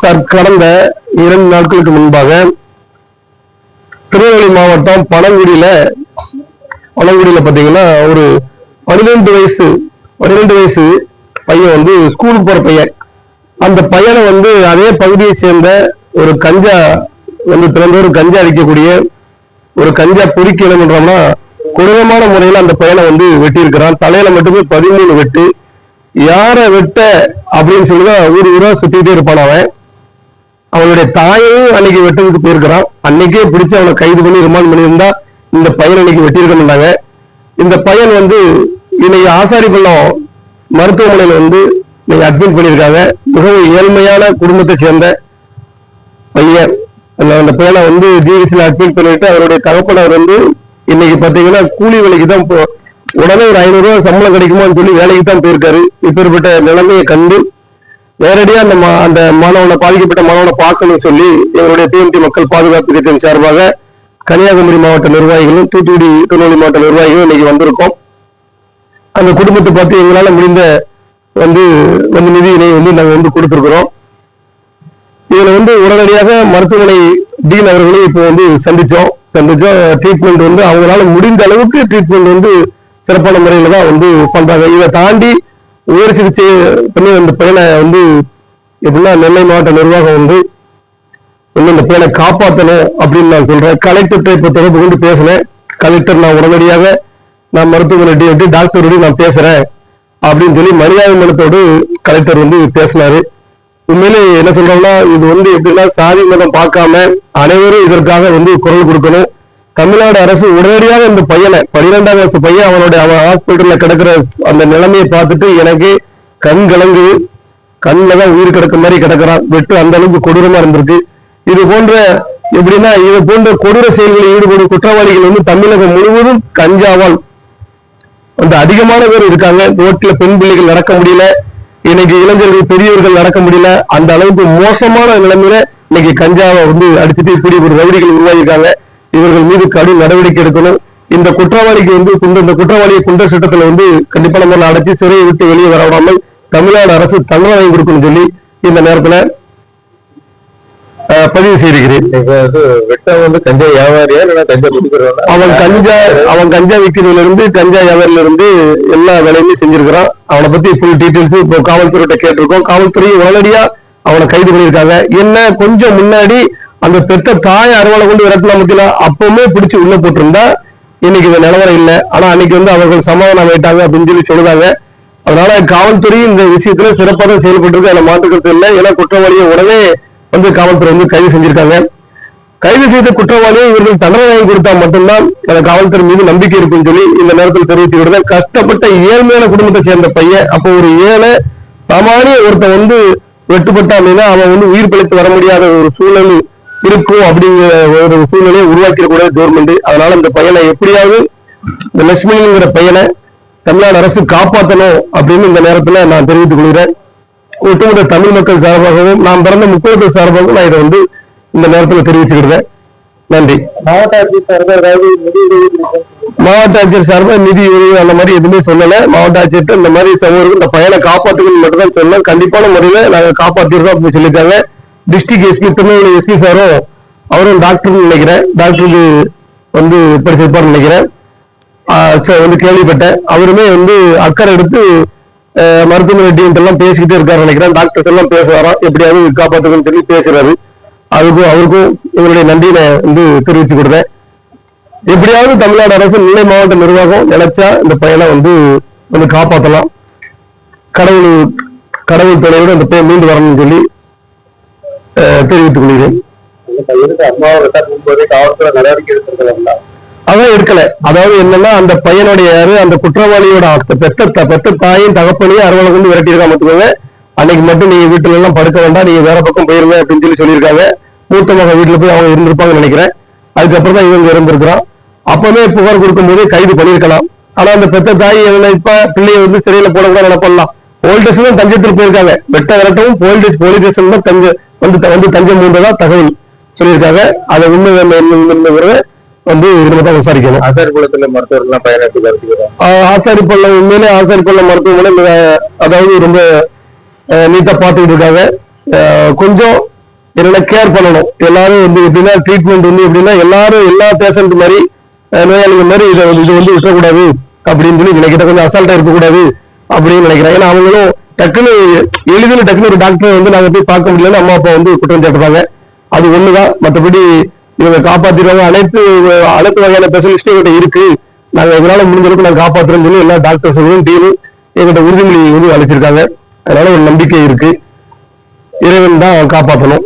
Sir கடந்த இரண்டு நாட்களுக்கு முன்பாக திருநெல்வேலி மாவட்டம் பழங்குடியில பழங்குடியில பாத்தீங்கன்னா ஒரு பன்னிரெண்டு வயசு பன்னிரெண்டு வயசு பையன் வந்து ஸ்கூலுக்கு போற பையன். அந்த பையனை வந்து அதே பகுதியை சேர்ந்த ஒரு கஞ்சா வந்து பிறந்த ஒரு கஞ்சா அடிக்கக்கூடிய ஒரு கஞ்சா பொறிக்க என்னன்றோம்னா கொடூரமான முறையில அந்த பையனை வந்து வெட்டியிருக்கிறான். தலையில மட்டுமே பதிமூணு வெட்டு. யாரை வெட்ட அப்படின்னு சொல்லிதான் ஊர் ஊரா சுத்திட்டே இருப்பான் அவன். அவனுடைய தாயையும் அன்னைக்கு வெட்டுறதுக்கு போயிருக்கிறான். அன்னைக்கே பிடிச்சு அவனை கைது பண்ணி ரிமாண்ட் பண்ணியிருந்தா இந்த பையன் அன்னைக்கு வெட்டியிருக்க மாட்டாங்க இந்த பையன் வந்து இன்னைக்கு ஆசாரிப்பள்ளம் மருத்துவமனையில் வந்து இன்னைக்கு அட்மிட் பண்ணியிருக்காங்க. மிகவும் ஏழ்மையான குடும்பத்தை சேர்ந்த பையன். அந்த பையனை வந்து ஜிஹெச்ல அட்மிட் பண்ணிட்டு அவருடைய தகப்பனார் வந்து இன்னைக்கு பார்த்தீங்கன்னா கூலி வேலைக்கு தான் போ உடனே ஒரு ஐநூறு ரூபாய் சம்பளம் கிடைக்குமான்னு சொல்லி வேலைக்கு தான் போயிருக்காரு. இப்பேற்பட்ட நிலைமையை கண்டு நேரடியா அந்த அந்த மாணவனை பாதிக்கப்பட்ட மாணவனை பார்க்கணும்னு சொல்லி எங்களுடைய டிஎம்டி மக்கள் பாதுகாப்பு திட்டம் சார்பாக கன்னியாகுமரி மாவட்ட நிர்வாகிகளும் தூத்துக்குடி திருநெல்வேலி மாவட்ட நிர்வாகிகளும் இன்னைக்கு வந்திருக்கோம். அந்த குடும்பத்தை பார்த்து எங்களால முடிந்த வந்து வந்து நிதியினை வந்து நாங்கள் வந்து கொடுத்துருக்குறோம். இதுல வந்து உடனடியாக மருத்துவமனை டீன் அவர்களையும் இப்போ வந்து சந்திச்சோம். சந்திச்சோம். ட்ரீட்மெண்ட் வந்து அவங்களால முடிந்த அளவுக்கு ட்ரீட்மெண்ட் வந்து சிறப்பான முறையில தான் வந்து பண்றாங்க. இதை தாண்டி உயர் சிகிச்சை பண்ணி அந்த பையனை வந்து எப்படின்னா நெல்லை மாவட்ட நிர்வாகம் வந்து இன்னும் இந்த பையனை காப்பாற்றணும் அப்படின்னு நான் சொல்றேன். கலெக்டர்கிட்ட இப்போ தொடர்பு கொண்டு பேசினேன். கலெக்டர் நான் உடனடியாக நான் மருத்துவமனை எப்படி டாக்டரோடு நான் பேசுறேன் அப்படின்னு சொல்லி மரியாதை மனத்தோடு கலெக்டர் வந்து பேசினாரு. உண்மையிலே என்ன சொல்றோம்னா இது வந்து எப்படின்னா சாதி மதம் பார்க்காம அனைவரும் இதற்காக வந்து குரல் கொடுக்கணும். தமிழ்நாடு அரசு உடனடியாக இந்த பையனை பன்னிரெண்டாம் வயசு பையன் அவனுடைய அவன் ஹாஸ்பிட்டல்ல கிடக்கிற அந்த நிலைமையை பார்த்துட்டு எனக்கு கண் கலங்குது கண்ணில் தான் உயிர் கிடக்க மாதிரி கிடக்குறான். வெட்டு அந்த அளவுக்கு கொடூரமா இருந்திருக்கு. இது போன்ற எப்படின்னா இது போன்ற கொடூர செயல்களில் ஈடுபடும் குற்றவாளிகள் வந்து தமிழகம் முழுவதும் கஞ்சாவால் அந்த அதிகமான பேர் இருக்காங்க. ரோட்ல பெண் பிள்ளைகள் நடக்க முடியல. இன்னைக்கு இளைஞர்கள் பெரியவர்கள் நடக்க முடியல. அந்த அளவுக்கு மோசமான நிலைமையில இன்னைக்கு கஞ்சாவை வந்து அடிச்சுட்டு இப்படி ஒரு ரவுடிகள் உருவாகியிருக்காங்க. இவர்கள் மீது கடும் நடவடிக்கை எடுக்கணும். இந்த குற்றவாளிக்கு வந்து குண்ட இந்த குற்றவாளியை குண்டர் சட்டத்துல வந்து கண்டிப்பான முறையில் அடைச்சி சிறையை விட்டு வெளியே வர விடாமல் தமிழ்நாடு அரசு தண்டனை வாங்கி கொடுக்கணும்னு சொல்லி இந்த நேரத்துல பதிவு செய்திருக்கிறேன். வந்து கஞ்சா வியாபாரியா கஞ்சா அவன் கஞ்சா அவன் கஞ்சா விற்கிறதுல இருந்து கஞ்சா வியாபாரில இருந்து எல்லா வேலையுமே செஞ்சிருக்கிறான். அவனை பத்தி ஃபுல் டீடைல்ஸ் இப்போ காவல்துறையிட்ட கேட்டிருக்கோம். காவல்துறை உடனடியா அவனை கைது பண்ணியிருக்காங்க. என்ன கொஞ்சம் முன்னாடி அந்த பெத்த தாய் அறுவாலை கொண்டு விரட்டலாம் முக்கிய அப்பவுமே பிடிச்சு உள்ள போட்டிருந்தா இன்னைக்கு இந்த நிலவரம் இல்லை. ஆனா அன்னைக்கு வந்து அவர்கள் சமாதானம் ஆயிட்டாங்க அப்படின்னு சொல்லி சொல்லுதாங்க. அதனால காவல்துறை இந்த விஷயத்துல சிறப்பாக தான் செயல்பட்டு அதுல மாற்றுக்கிறது இல்லை. ஏன்னா குற்றவாளியை உடனே வந்து காவல்துறை வந்து கைது செஞ்சிருக்காங்க. கைது செய்த குற்றவாளியை இவர்கள் தண்டனை வாங்கி கொடுத்தா மட்டும்தான் அந்த காவல்துறை மீது நம்பிக்கை இருக்குன்னு சொல்லி இந்த நேரத்தில் தெரிவித்து விடுறேன் கஷ்டப்பட்ட ஏழ்மையான குடும்பத்தை சேர்ந்த பையன் அப்போ ஒரு ஏழை சாமானிய ஒருத்தன் வந்து வெட்டுப்பட்டான் அப்படின்னா அவன் வந்து உயிர் பிழைத்து வர முடியாத ஒரு சூழல் இருக்கும் அப்படிங்கிற ஒரு சூழ்நிலையை உருவாக்கிடக்கூடாது கவர்மெண்ட் அதனால இந்த பையனை எப்படியாவது இந்த லட்சுமணிங்கிற பையனை தமிழ்நாடு அரசு காப்பாற்றணும் அப்படின்னு இந்த நேரத்தில் நான் தெரிவித்துக் கொள்கிறேன். ஒட்டுமொத்த தமிழ் மக்கள் சார்பாகவும் நான் பிறந்த முக்கியத்துவ சார்பாகவும் நான் இதை வந்து இந்த நேரத்தில் தெரிவிச்சுக்கிடுறேன். நன்றி. மாவட்ட ஆட்சியர் சார்பாக ஏதாவது நிதி உதவி மாவட்ட ஆட்சியர் சார்பாக நிதி உதவி அந்த மாதிரி எதுவுமே சொல்லல. மாவட்ட ஆட்சியர்கிட்ட இந்த மாதிரி சமூகம் இந்த பையனை காப்பாற்றுக்கணும் மட்டும் தான் சொன்னோம். கண்டிப்பான முறையில நாங்க காப்பாத்திருக்கோம் அப்படின்னு சொல்லியிருக்காங்க. டிஸ்ட்ரிக்ட் எஸ்பி திருநெல்வேலி எஸ்பி சாரும் அவரும் டாக்டர்னு நினைக்கிறேன். டாக்டருக்கு வந்து படிச்சிருப்பார்னு நினைக்கிறேன். வந்து கேள்விப்பட்டேன். அவருமே வந்து அக்கறை எடுத்து மருத்துவமனை டீம் எல்லாம் பேசிக்கிட்டே இருக்காரு நினைக்கிறேன். டாக்டர்ஸ் எல்லாம் பேசுவாராம் எப்படியாவது காப்பாற்றுக்கணும்னு சொல்லி பேசுறாரு. அதுக்கும் அவருக்கும் எங்களுடைய நன்றியை நான் வந்து தெரிவிச்சு கொடுத்தேன் எப்படியாவது தமிழ்நாடு அரசு நெல்லை மாவட்ட நிர்வாகம் நினைச்சா இந்த பையனை வந்து வந்து காப்பாற்றலாம் கடவுள் கடவுள் துணையோடு அந்த பையன் மீண்டு வரணும்னு சொல்லி தெரிவித்துக் கொள்கிறேன். அதான் இருக்கல அதாவது என்னன்னா அந்த பையனுடைய யாரு அந்த குற்றவாளியோட அத்த- பெத்த த- பெத்த தாயும் தகப்பனையும் அறுவலை கொண்டு விரட்டியிருக்கா மட்டுமே அன்னைக்கு மட்டும் நீங்க வீட்டுல எல்லாம் படுக்க வேண்டாம் நீங்க வேற பக்கம் போயிருங்க அப்படின்னு சொல்லி சொல்லியிருக்காங்க. மூத்த மகன் வீட்டுல போய் அவங்க இருந்திருப்பாங்கன்னு நினைக்கிறேன். அதுக்கப்புறம் தான் இவங்க இருந்திருக்கிறான் அப்பவே புகார் கொடுக்கும்போது கைது பண்ணியிருக்கலாம். ஆனா அந்த பெத்த தாய் என்ன இப்ப பிள்ளைய வந்து சிறையில போட கூட நினைப்பலாம் போலீஸ் தான் தஞ்சத்தில் போயிருக்காங்க வெட்ட விரட்டவும் போலீஸ் போலீஸ் ஸ்டேஷன் தான் தஞ்ச வந்து வந்து தஞ்சம் மூன்றதா தகவல் சொல்லியிருக்காங்க. அதை உண்மை உண்மைங்கிறத வந்து இனிமே தான் விசாரிக்கணும். ஆசாரி குளத்துல மருத்துவர்கள் பையனை எப்படி கருத்துக்கிறோம் ஆஹ் ஆசாரிப்பள்ளம் உண்மையிலே ஆசாரிப்பள்ளம் மருத்துவமனை மிக அதாவது ரொம்ப நீட்டா பார்த்துக்கிட்டு இருக்காங்க. கொஞ்சம் என்னென்ன கேர் பண்ணணும். எல்லாரும் வந்து எப்படின்னா ட்ரீட்மெண்ட் வந்து எப்படின்னா எல்லாரும் எல்லா பேஷண்ட் மாதிரி நோயாளிகள் மாதிரி இதை வந்து- இது வந்து விட்டுறக்கூடாது அப்படின்னு சொல்லி நினைக்கிட்ட கொஞ்சம் அசால்ட்டா இருக்கக்கூடாது அப்படின்னு நினைக்கிறேன். ஏன்னா அவங்களும் டக்குன்னு எளிதில் டக்குன்னு ஒரு டாக்டரை வந்து நாங்கள் போய் பார்க்க முடியலன்னு அம்மா அப்பா வந்து குற்றம் சாட்டுறாங்க. அது ஒண்ணுதான். மற்றபடி இவங்க காப்பாத்திடுவாங்க அனைத்து அனைத்து வகையான ஸ்பெஷலிஸ்டும் எங்கிட்ட இருக்கு. நாங்க இதனால முடிஞ்ச அளவுக்கு நாங்க காப்பாத்துறோம்னு சொல்லி எல்லா டாக்டர்ஸும் டீமும் எங்கிட்ட உறுதிமொழி வந்து அழைச்சிருக்காங்க அதனால ஒரு நம்பிக்கை இருக்கு. இறைவன் தான் காப்பாற்றணும்